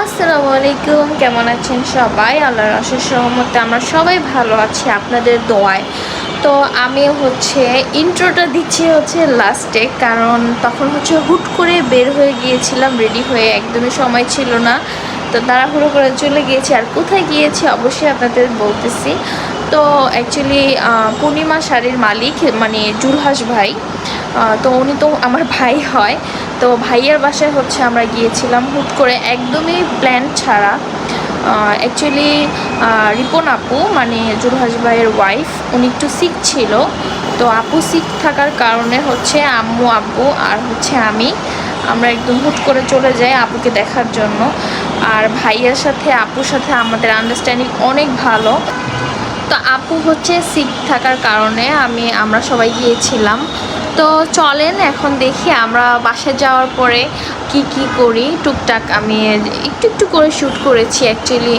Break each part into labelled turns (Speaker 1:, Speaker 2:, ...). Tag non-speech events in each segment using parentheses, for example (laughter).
Speaker 1: আসসালামু আলাইকুম, কেমন আছেন সবাই? আল্লাহর অশেষ রহমতে আমরা সবাই ভালো আছি আপনাদের দোয়ায়। তো আমি হচ্ছে ইন্ট্রোটা দিচ্ছি হচ্ছে লাস্টে কারণ তখন হচ্ছে হুট করে বের হয়ে গিয়েছিলাম রেডি হয়ে একদমই সময় ছিল না। তো তাড়াহুড়ো করে চলে গিয়েছি, আর কোথায় গিয়েছি অবশ্যই আপনাদের বলতেছি। তো অ্যাকচুয়ালি পূর্ণিমা শাড়ির মালিক মানে জুলহাস ভাই তো উনি তো আমার ভাই হয়। তো ভাইয়ের বাসায় হচ্ছে আমরা গিয়েছিলাম হুট করে একদমই প্ল্যান ছাড়া। অ্যাকচুয়ালি রিপন আপু মানে জুলহাস ভাইয়ের ওয়াইফ উনি একটু সিক ছিল। তো আপু সিক থাকার কারণে হচ্ছে আম্মু আব্বু আর হচ্ছে আমি, আমরা একদম হুট করে চলে যাই আপুকে দেখার জন্য। আর ভাইয়ের সাথে, আপুর সাথে আমাদের আন্ডারস্ট্যান্ডিং অনেক ভালো। তো আপু হচ্ছে সিক থাকার কারণে আমি, আমরা সবাই গিয়েছিলাম। তো চলেন এখন দেখি আমরা বাসায় যাওয়ার পরে কি কি করি। টুকটাক আমি একটু একটু করে শ্যুট করেছি অ্যাকচুয়ালি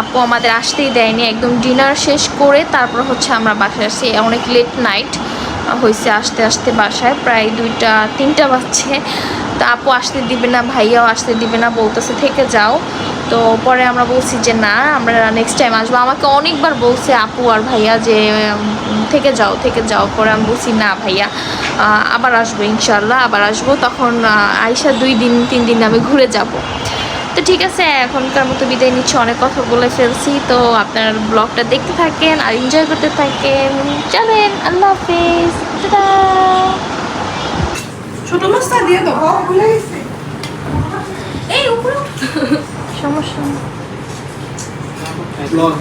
Speaker 1: আপু আমাদের আসতেই দেয়নি। একদম ডিনার শেষ করে তারপর হচ্ছে আমরা বাসায় আসছি। অনেক লেট নাইট হয়েছে আসতে আসতে বাসায়, প্রায় দুইটা, তিনটা বাজছে। তো আপু আসতে দিবে না, ভাইয়াও আসতে দিবে না, বলতেছে থেকে যাও। তো পরে আমরা বলছি যে না, আমরা নেক্সট টাইম আসব। আমাকে অনেকবার বলছে আপু আর ভাইয়া যে থেকে যাও থেকে যাও। পরে আমি বলছি না ভাইয়া আবার আসব ইনশাল্লাহ আবার আসব। তখন আইসা দুই দিন, তিন দিন আমি ঘুরে যাব। তো ঠিক আছে এখনকার মতো বিদায় নিচ্ছি। অনেক কথা বলে ফেলছি। তো আপনার ব্লগটা দেখতে থাকেন আর এনজয় করতে থাকেন। চলেন আল্লাহ হাফিজ। টাটা।
Speaker 2: ছোট মাছটা দিয়ে দাও বাবা ভুলে গেছে। এই উপরে
Speaker 1: সমস্যা নেই।
Speaker 3: ব্লগ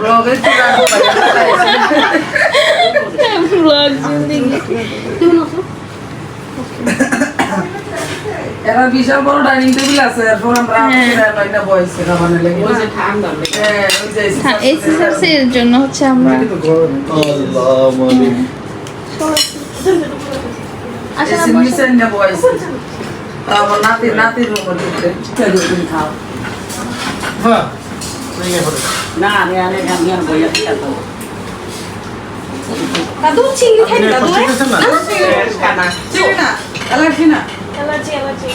Speaker 3: ব্লগে
Speaker 2: তো রাখো
Speaker 1: ব্লগ জিন্দেগি
Speaker 2: এরা বিশাল বড় ডাইনিং টেবিল আছে এরপর আমরা
Speaker 1: হ্যাঁ।
Speaker 2: কয়টা বয়সে খাবারের লেগে। ওই যে ঠান্ডা হ্যাঁ ওই যে
Speaker 1: হ্যাঁ এসএসএলসি এর জন্য হচ্ছে আমরা
Speaker 3: আল্লাহ মালিক
Speaker 1: আসলে
Speaker 2: এসে নিচে না বয়সে তারপর নাতি নাতির রুমে ঢুকতে দুদিন খাও।
Speaker 3: হ্যাঁ
Speaker 4: না আমি আনে আমি আর বইয়া আছে
Speaker 2: দাদু চিংড়ি খাই দাদু?
Speaker 3: না?
Speaker 2: চিংড়ি না অ্যালার্জি না।
Speaker 1: অ্যালার্জি অ্যালার্জি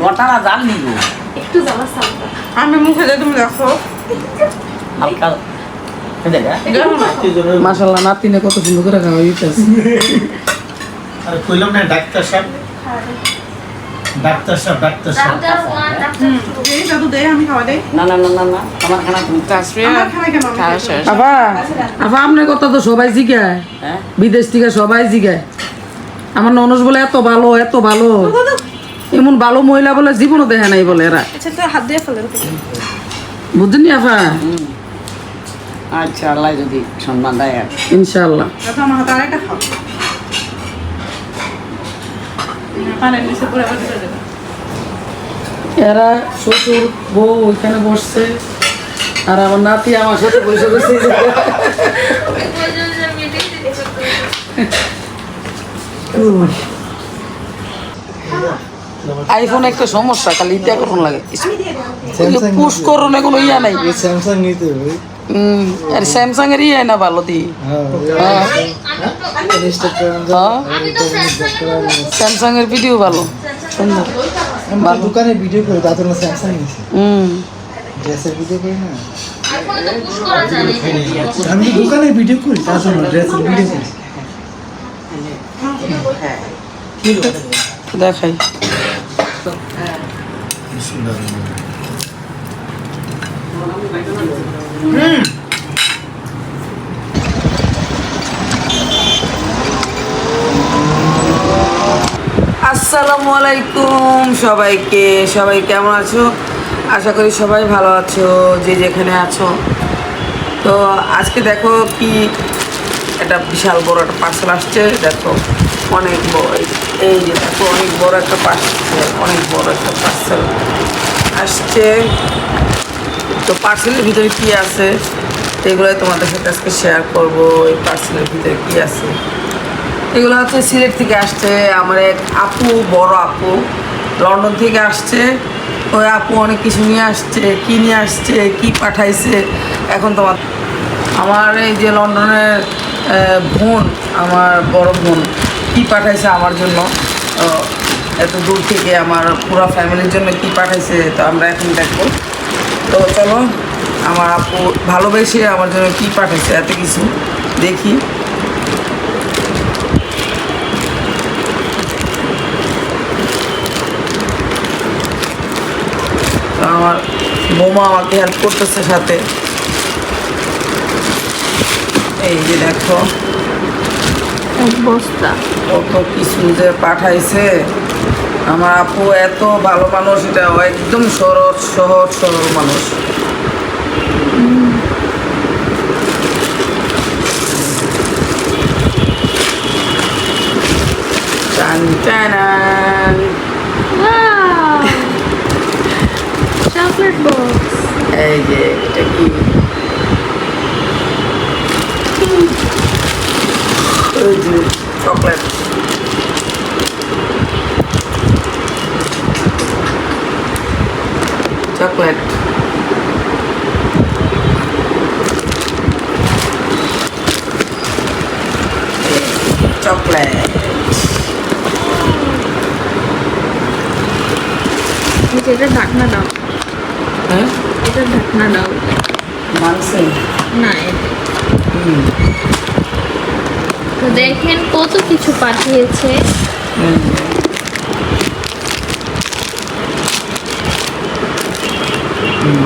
Speaker 4: বটানা জাল নিব
Speaker 1: একটু
Speaker 2: আমি মুখে তুমি দেখো।
Speaker 4: হালকা। মাসাল্লাহ গা
Speaker 2: মাশাল্লাহ নাতিনে কত সুন্দর করে খাওয়া দিতেছে
Speaker 3: আরে কইলাম না ডাক্তার সাহেব। ডাক্তার সাহেব ডাক্তার সাহেব
Speaker 1: ডাক্তার ওয়ান ডাক্তার টু
Speaker 2: এই দাদু দে আমি খাওয়া দেই
Speaker 4: না না না না না। আমার খানা তুমি
Speaker 2: আমার খানা কেন আমি
Speaker 5: আবা আবা আপনার কথা তো সবাই জিগায়।
Speaker 4: হ্যাঁ?
Speaker 5: বিদেশ থেকে সবাই জিগায়। আমার ননস বলে এত ভালো এত ভালো। এমন ভালো মহিলা বলে জীবনও দেখে নাই বলে এরা।
Speaker 2: আচ্ছা তো হাত দিয়ে ফেলে
Speaker 5: বুঝছেন নি আপা
Speaker 4: আচ্ছা আল্লাহ যদি সম্মান দেয়।
Speaker 5: ইনশাল্লাহ
Speaker 2: আমার হাতে আরেকটা খাও। পানের নিচে পরে আবার ঢুকে যাবে
Speaker 5: এরা শ্বশুর বউ ওইখানে বসছে আর আমার নাতি আমার সাথে বসে বসে। আইফোন একটা সমস্যা খালি করুন লাগে। পুশ করুন কোনো ইয়া নাই।
Speaker 3: স্যামসাং নিতে
Speaker 5: আর স্যামসাং এর ইয়ে না ভালো দি হ্যাঁ হ্যাঁ স্যামসাং এর ভিডিও ভালো সুন্দর
Speaker 3: দোকানে ভিডিও করি তা তো না স্যামসাং
Speaker 5: হুম
Speaker 3: ড্রেসের ভিডিও করি না আমি দোকানে ভিডিও করি তা তো না ড্রেসের ভিডিও করি
Speaker 5: দেখাই আসসালামু আলাইকুম সবাইকে। সবাই কেমন আছো? আশা করি সবাই ভালো আছো, যে যেখানে আছো। তো আজকে দেখো কি, একটা বিশাল বড় একটা পার্সেল আসছে। দেখো, অনেক বড়, এই- যে দেখো, অনেক বড় একটা পার্সেল অনেক বড় একটা পার্সেল আসছে। তো পার্সেলের ভিতরে কি আছে? এগুলোই তোমাদের সাথে আজকে শেয়ার করব, এই পার্সেলের ভিতরে কি আছে? এগুলো হচ্ছে সিলেট থেকে আসছে আমার এক আপু, বড় আপু। লন্ডন থেকে আসছে। ওই আপু অনেক কিছু নিয়ে আসছে, কি নিয়ে আসছে, কি পাঠাইছে। এখন তোমার আমার এই যে লন্ডনের বোন, আমার বড় বোন, কি পাঠাইছে আমার জন্য? এত দূর থেকে আমার পুরো ফ্যামিলির জন্য কি পাঠাইছে, তো আমরা এখন দেখব। তো চলো আমার আপু ভালোবেসে আমার জন্য কি পাঠাইছে এত কিছু দেখি। আমার বোমা আমাকে হেল্প করতেছে সাথে। এই যে দেখো।
Speaker 1: এক বস্তা।
Speaker 5: কত কিছু যে পাঠাইছে। আমার আপু এত ভালো মানুষ এটা একদম সরল সহজ সরল মানুষ। এই যে এটা কি? Chocolate chocolate. চকলেট।
Speaker 1: এটা ঢাকনা দাও।
Speaker 5: হ্যাঁ?
Speaker 1: এটা ঢাকনা দাও।
Speaker 5: মাংসে
Speaker 1: না তো দেখেন কত কিছু পাঠিয়েছে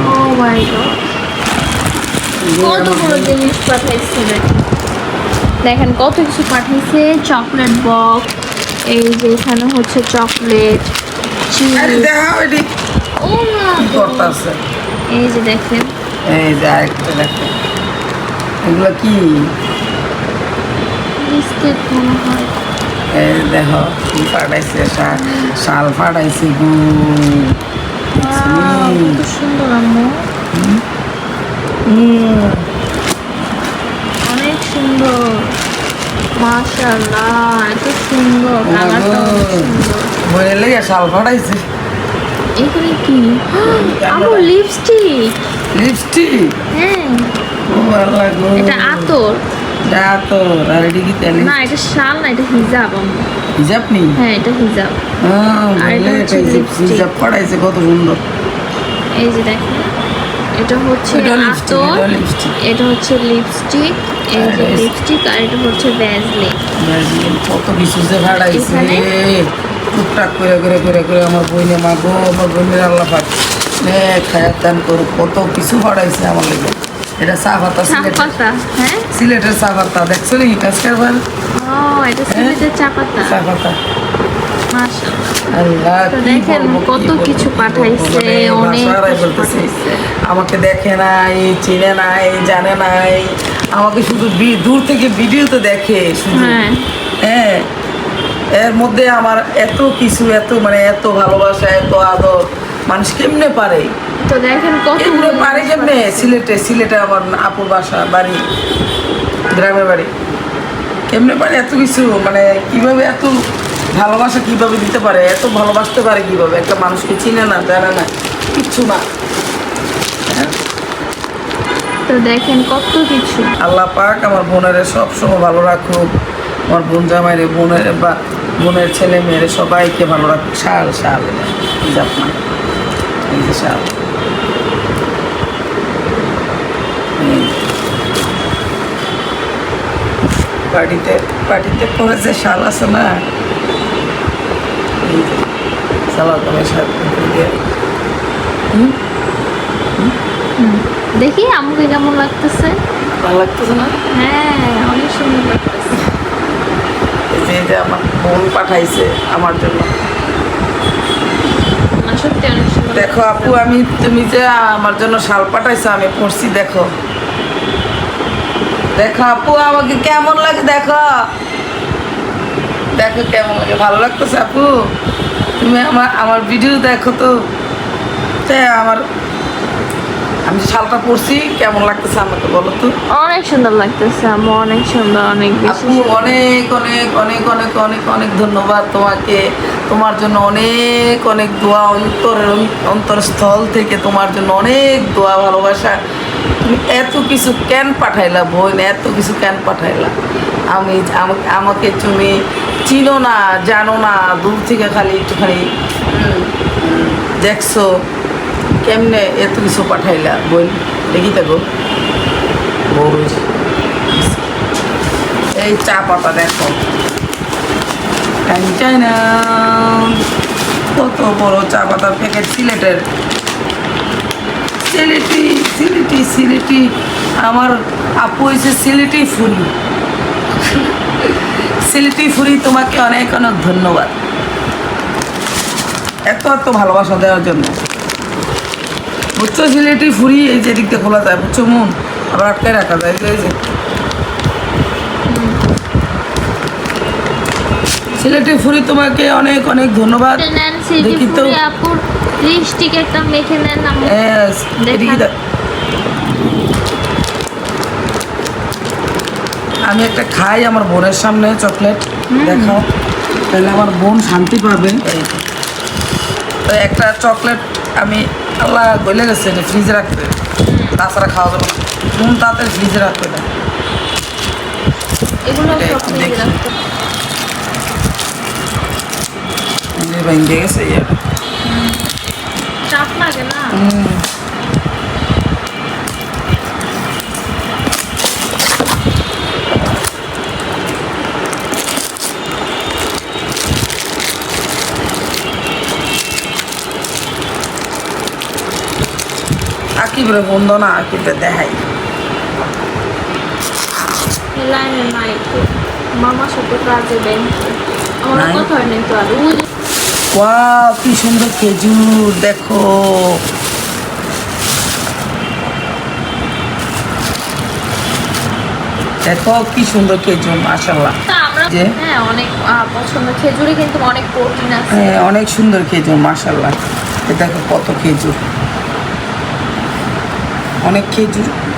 Speaker 1: ও মাই গড কতগুলো জিনিস পাঠাইছে দেখেন। দেখেন কত কিছু পাঠিয়েছে চকলেট বক্স এই যে এখানে হচ্ছে চকলেট এই যে দেখেন।
Speaker 5: এই যে আরেকটা দেখো এগুলো কি?
Speaker 1: বিস্কিট মনে হয়।
Speaker 5: এই দেখো কি পাঠাইছে? শা- শাল পাঠাইছে গু।
Speaker 1: সুন্দর আম্মু। অনেক সুন্দর। মাশাআল্লাহ এত সুন্দর কালারটা. সুন্দর।
Speaker 5: বইয়ের লেগে শাল পাঠাইছে
Speaker 1: এখানে কি? (gasps) আমার লিপস্টিক
Speaker 5: লিপস্টিক
Speaker 1: হ্যাঁ।
Speaker 5: ও আল্লাহ গো।
Speaker 1: এটা আতর।
Speaker 5: আর এটি কি তেল?
Speaker 1: না এটা শাল না এটা হিজাব আম্মু
Speaker 5: হিজাব নি
Speaker 1: হ্যাঁ এটা হিজাব।
Speaker 5: হ্যাঁ
Speaker 1: আর এটা
Speaker 5: হিজাব পাঠাইছে কত সুন্দর।
Speaker 1: এই যে দেখেন। এটা হচ্ছে আতর
Speaker 5: এটা
Speaker 1: হচ্ছে লিপস্টিক এই যে লিপস্টিক আর এটা হচ্ছে ভ্যাজলিন
Speaker 5: কত কিছু যে ভাড়াইছে টুকটাক করে করে করে করে আমার বইনে মা গো আমার বইনের আল্লাহ পাক নে খায়াত দান করুক কত কিছু ভাড়াইছে আমার লেগে। এটা চা পাতা
Speaker 1: হ্যাঁ?
Speaker 5: সিলেটের চা পাতা। দেখছ নি আজকের বার
Speaker 1: ও এটা সিলেটের চা পাতা।
Speaker 5: চা পাতা
Speaker 1: মাশাআল্লাহ
Speaker 5: আল্লাহ
Speaker 1: তো
Speaker 5: কি
Speaker 1: দেখেন কত কিছু পাঠাইছে, অনেক
Speaker 5: ভাষারাই
Speaker 1: কিছু
Speaker 5: বলতেছে।
Speaker 1: পাঠাইছে।
Speaker 5: আমাকে দেখে নাই চিনে নাই জানে নাই। আমাকে শুধু দূর থেকে ভিডিওতে দেখে শুধু।
Speaker 1: হ্যাঁ।
Speaker 5: হ্যাঁ। এর মধ্যে আমার এত কিছু এত মানে এত ভালোবাসা এত আদর মানুষ কেমনে পারে?
Speaker 1: তো দেখেন কত
Speaker 5: পারে কেমনে? সিলেটে সিলেটে আমার আপুর বাসা বাড়ি গ্রামের বাড়ি। কেমনে পারে এত কিছু? মানে কীভাবে এত ভালোবাসা কীভাবে দিতে পারে? এত ভালোবাসতে পারে কীভাবে? একটা মানুষকে চিনে না জানে না কিচ্ছু না।
Speaker 1: তো দেখেন কত কিছু।
Speaker 5: আল্লাহ পাক আমার বোনের সব সময় ভালো রাখুক। আমার বোন জামাইরে বোনের বা বোনের ছেলে মেয়েরে সবাইকে ভালো রাখুক। শাল শাল না এই যে শাল। পার্টিতে পার্টিতে পরে যে শাল আছে না? এই যে সালাদ কামের সাথে দিয়ে
Speaker 1: দেখি আমাকে কেমন লাগতেছে?
Speaker 5: ভালো লাগতেছে না?
Speaker 1: হ্যাঁ অনেক সুন্দর লাগতেছে।
Speaker 5: এই যে আমার বোন পাঠাইছে আমার জন্য। দেখো আপু আমি তুমি যে আমার জন্য শাল পাঠাইছো আমি পড়ছি দেখো। দেখো আপু আমাকে কেমন লাগে দেখো। দেখো কেমন লাগে ভালো লাগতেছে আপু? তুমি আমার আমার ভিডিও দেখো তো। তাই আমার আমি যে শালটা পরছি কেমন লাগতেছে আমাকে বলো তো?
Speaker 1: অনেক সুন্দর লাগতেছে আমার অনেক সুন্দর অনেক
Speaker 5: আপু অনেক অনেক অনেক অনেক অনেক অনেক ধন্যবাদ তোমাকে। তোমার জন্য অনেক অনেক দোয়া অন্তরের অন্তরস্থল থেকে তোমার জন্য অনেক দোয়া ভালোবাসা। তুমি এত কিছু কেন পাঠাইলা বোন? এত কিছু কেন পাঠাইলা? আমি আমাকে আমাকে তুমি চিনো না জানো না দূর থেকে খালি একটুখানি দেখছ কেমনে এত কিছু পাঠাইলা বই দেখি থাকো এই চা পাতা দেখো। চাই না কত বড় চা পাতার প্যাকেট সিলেটের। সিলেটি সিলেটি সিলেটি। আমার আপু হয়েছে সিলেটি ফুরি সিলেটি ফুরি তোমাকে অনেক অনেক ধন্যবাদ। এত এত ভালোবাসা দেওয়ার জন্য। বুঝছ সিলেটি ফুরি এই যে দিকতে খোলা যায় বুঝছ মন? আবার আটকে রাখা যায় এই যে। সিলেটি ফুরি তোমাকে অনেক অনেক ধন্যবাদ। দেখি তো।
Speaker 1: লিপস্টিক একটা মেখে নেন আমার
Speaker 5: Yes, এদিকে দে- আমি একটা খাই আমার বোনের সামনে চকলেট। দেখাও। তাহলে আমার বোন শান্তি পাবে। তো একটা চকলেট আমি আল্লাহ গলে গেছে এটা ফ্রিজে রাখতে। তাছাড়া খাওয়া যাবে। বোন তাড়াতাড়ি ফ্রিজে রাখতে না। দেখি। ভেঙে গেছে
Speaker 1: চাপ লাগে না।
Speaker 5: আকিবরে বন্ধ না দেখাই।
Speaker 1: লাইনে নাই তো সাথে কাজে ব্যাংকে আমার কথা হয় নাই তো আর।
Speaker 5: ওয়াও কি সুন্দর খেজুর দেখো। দেখো কি সুন্দর খেজুর যে?
Speaker 1: হ্যাঁ অনেক পছন্দ খেজুরে কিন্তু অনেক প্রোটিন আছে।
Speaker 5: হ্যাঁ অনেক সুন্দর খেজুর মাশাল্লাহ এ দেখো কত খেজুর। অনেক খেজুর।